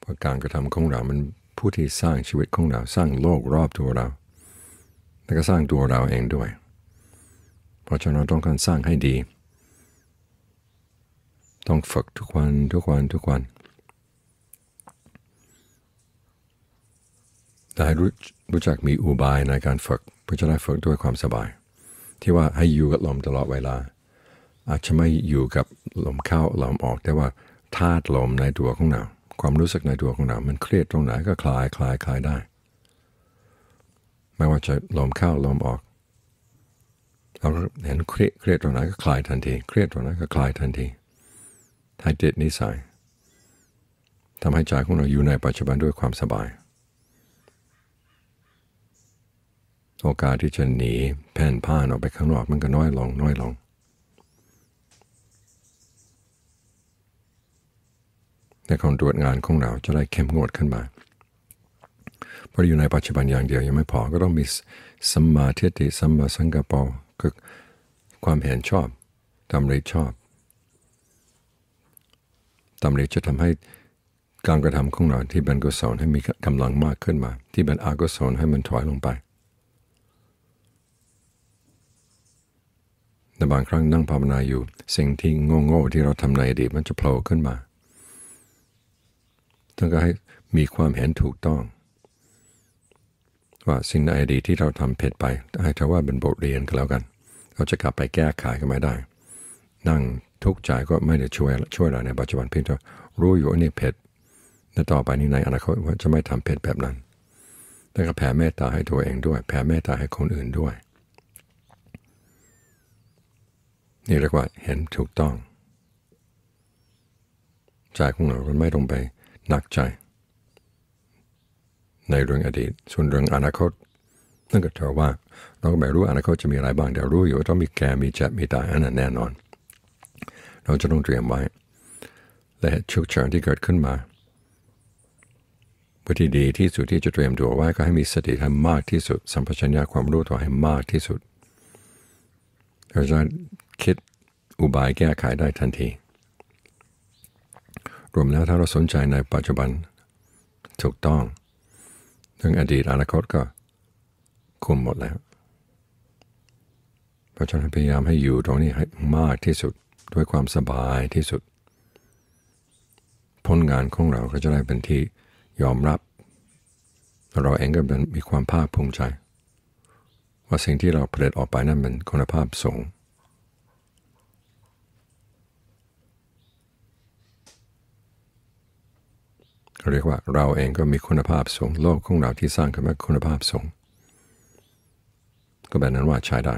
เพราะการกระทำของเรา มันผู้ที่สร้างชีวิตของเรา สร้างโลกรอบตัวเรา แล้วก็สร้างตัวเราเองด้วย เพราะฉะนั้นต้องการสร้างให้ดี ต้องฝึกทุกวันทุกวันทุกวันแต่ให้รู้รู้จักมีอุบายในการฝึกเพื่อจะได้ฝึกด้วยความสบาย ที่ว่าให้อยู่กับลมตลอดเวลา อาจจะไม่อยู่กับลมเข้าลมออกแต่ว่าธาตุลมในตัวของเรา ความรู้สึกในตัวของเรา มันเครียดตรงไหนก็คลายคลายคลายได้ ไม่ว่าจะลมเข้าลมออก เราเห็นเครียดเครียดตรงไหนก็คลายทันที เครียดตรงไหนก็คลายทันทีให้เด็ดนิสัยทำให้ใจของเราอยู่ในปัจจุบันด้วยความสบาย โอกาสที่จะหนีแผ่นผ้านออกไปข้างนอกมันก็น้อยลงน้อยลง ในการตรวจงานของเราจะได้เข้มงวดขึ้นมาเพราะอยู่ในปัจจุบันอย่างเดียวยังไม่พอก็ต้องมีสัมมาทิฏฐิสัมมาสังกัปปะคือความเห็นชอบตามริชอบตามริจะทำให้การกระทำของเราที่เป็นกุศลให้มีกำลังมากขึ้นมา ที่เป็นอกุศลให้มันถอยลงไปแต่บางครั้งนั่งภาวนาอยู่ สิ่งที่โง่ๆที่เราทำในอดีตมันจะโผล่ขึ้นมา ต้องก็ให้มีความเห็นถูกต้อง ว่าสิ่งในดีที่เราทำผิดไปให้ถือว่าเป็นบทเรียนก็แล้วกัน เราจะกลับไปแก้ไขก็ไม่ได้ นั่งทุกข์ใจก็ไม่ได้ช่วยช่วยเราในปัจจุบันเพียงแต่รู้อยู่ว่านี่ผิดและต่อไปนี้ในอนาคตว่าจะไม่ทำผิดแบบนั้นแล้วก็แผ่เมตตาให้ตัวเองด้วย แผ่เมตตาให้คนอื่นด้วย นี่เรียกว่าเห็นถูกต้องใจของเราไม่ต้องไป หนักใจ ในเรื่องอดีต ส่วนเรื่องอนาคตนั่นก็เท่าว่าเราก็ไม่รู้อนาคตจะมีอะไรบ้างเดี๋ยวรู้อยู่ว่าต้องมีแก่มีเจ็บมีตายอันนั้นแน่นอน เราจะต้องเตรียมไว้ และฉุกเฉินที่เกิดขึ้นมาวิธีดีที่สุดที่จะเตรียมตัวไว้ก็ให้มีสติให้มากที่สุด สัมปชัญญะความรู้ตัวให้มากที่สุดเราจะคิดอุบายแก้ไขได้ทันที รวมแล้วถ้าเราสนใจในปัจจุบันถูกต้องเรื่องอดีตอนาคตก็คุมหมดแล้ว เพราะฉะนั้นพยายามให้อยู่ตรงนี้ให้มากที่สุดด้วยความสบายที่สุด ผลงานของเราก็จะได้เป็นที่ยอมรับ เราเองก็เป็นมีความภาคภูมิใจ ว่าสิ่งที่เราผลิตออกไปนั้นเป็นคุณภาพสูง เรียกว่าเราเองก็มีคุณภาพสูง โลกของเราที่สร้างขึ้นมาคุณภาพสูง ก็แบบนั้นว่าใช้ได้